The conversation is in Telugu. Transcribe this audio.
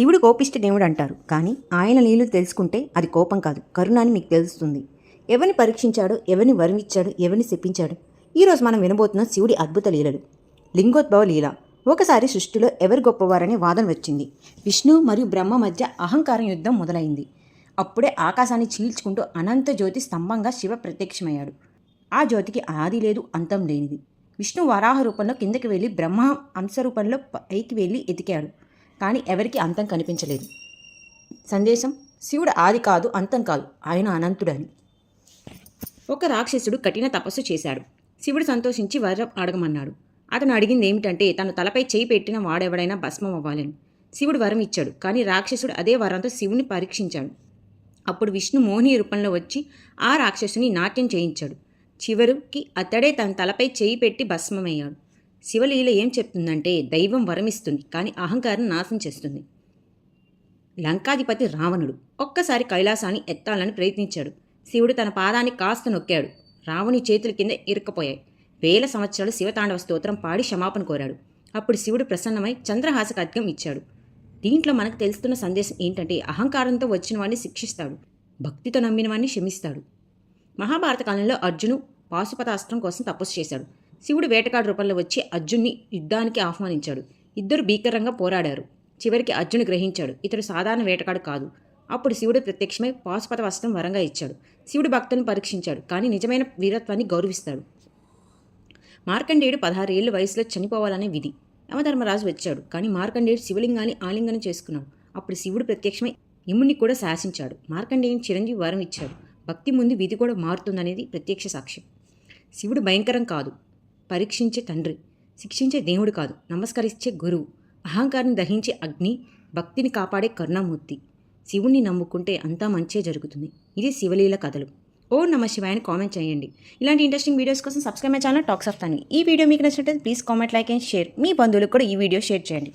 శివుడు కోపిష్టి దేవుడు అంటారు. కానీ ఆయన నీళ్ళు తెలుసుకుంటే అది కోపం కాదు. కరుణ అని మీకు తెలుస్తుంది. ఎవరిని పరీక్షించాడు ఎవరిని వరమిచ్చాడు ఎవరిని శప్పించాడు ఈరోజు మనం వినబోతున్న శివుడి అద్భుత లీలలు. లింగోద్భవ లీల. ఒకసారి సృష్టిలో ఎవరు గొప్పవారనే వాదన వచ్చింది. విష్ణు మరియు బ్రహ్మ మధ్య అహంకారం యుద్ధం మొదలైంది. అప్పుడే ఆకాశాన్ని చీల్చుకుంటూ అనంత జ్యోతి స్తంభంగా శివ ప్రత్యక్షమయ్యాడు. ఆ జ్యోతికి ఆది లేదు అంతం లేనిది. విష్ణు వరాహ రూపంలో కిందకి వెళ్ళి బ్రహ్మ అంశ రూపంలో పైకి వెళ్ళి ఎతికాడు. కానీ ఎవరికి అంతం కనిపించలేదు. సందేశం శివుడు ఆది కాదు అంతం కాదు. ఆయన అనంతుడని. ఒక రాక్షసుడు కఠిన తపస్సు చేశాడు. శివుడు సంతోషించి వరం అడగమన్నాడు. అతను అడిగింది ఏమిటంటే తన తలపై చేయి పెట్టిన వాడెవడైనా భస్మం అవ్వాలని. శివుడు వరం ఇచ్చాడు కానీ రాక్షసుడు అదే వరంతో శివుని పరీక్షించాడు. అప్పుడు విష్ణు మోహిని రూపంలో వచ్చి ఆ రాక్షసుని నాట్యం చేయించాడు. చివరికి అతడే తన తలపై చేయి పెట్టి భస్మమయ్యాడు. శివలీల ఏం చెప్తుందంటే దైవం వరమిస్తుంది కానీ అహంకారం నాశనం చేస్తుంది. లంకాధిపతి రావణుడు ఒక్కసారి కైలాసాన్ని ఎత్తాలని ప్రయత్నించాడు. శివుడు తన పాదాన్ని కాస్త నొక్కాడు. రావణి చేతుల కింద ఇరుక్కుపోయాయి. వేల సంవత్సరాలు శివతాండవ స్తోత్రం పాడి క్షమాపణ కోరాడు. అప్పుడు శివుడు ప్రసన్నమై చంద్రహాస ఖడ్గం ఇచ్చాడు. దీంట్లో మనకు తెలుస్తున్న సందేశం ఏంటంటే అహంకారంతో వచ్చిన వాడిని శిక్షిస్తాడు. భక్తితో నమ్మిన వాడిని క్షమిస్తాడు. మహాభారత కాలంలో అర్జును పాశుపతాస్త్రం కోసం తపస్సు చేశాడు. శివుడు వేటగాడు రూపంలో వచ్చి అర్జున్ని యుద్ధానికి ఆహ్వానించాడు. ఇద్దరు భీకరంగా పోరాడారు. చివరికి అర్జును గ్రహించాడు. ఇతడు సాధారణ వేటగాడు కాదు. అప్పుడు శివుడు ప్రత్యక్షమై పాశుపత వస్త్రం వరంగా ఇచ్చాడు. శివుడు భక్తులను పరీక్షించాడు. కానీ నిజమైన వీరత్వాన్ని గౌరవిస్తాడు. మార్కండేయుడు పదహారేళ్ళు వయసులో చనిపోవాలనే విధి. యమధర్మరాజు వచ్చాడు. కానీ మార్కండేయుడు శివలింగాన్ని ఆలింగనం చేసుకున్నాడు. అప్పుడు శివుడు ప్రత్యక్షమై యముణ్ణి కూడా శాసించాడు. మార్కండేయుని చిరంజీవి వరం ఇచ్చాడు. భక్తి ముందు విధి కూడా మారుతుందనేది ప్రత్యక్ష సాక్ష్యం. శివుడు భయంకరం కాదు. పరీక్షించే తండ్రి శిక్షించే దేవుడు కాదు నమస్కరించే గురువు. అహంకారాన్ని దహించే అగ్ని భక్తిని కాపాడే కరుణామూర్తి. శివుణ్ణి నమ్ముకుంటే అంతా మంచే జరుగుతుంది. ఇది శివలీల కథలు. ఓ నమ శివాయని కామెంట్ చేయండి. ఇలాంటి ఇంట్రెస్టింగ్ వీడియోస్ కోసం subscribe my channel talks of తాని ఈ వీడియో మీకు నచ్చినట్లయితే please comment like and share మీ బంధువులకు కూడా ఈ వీడియో షేర్ చేయండి.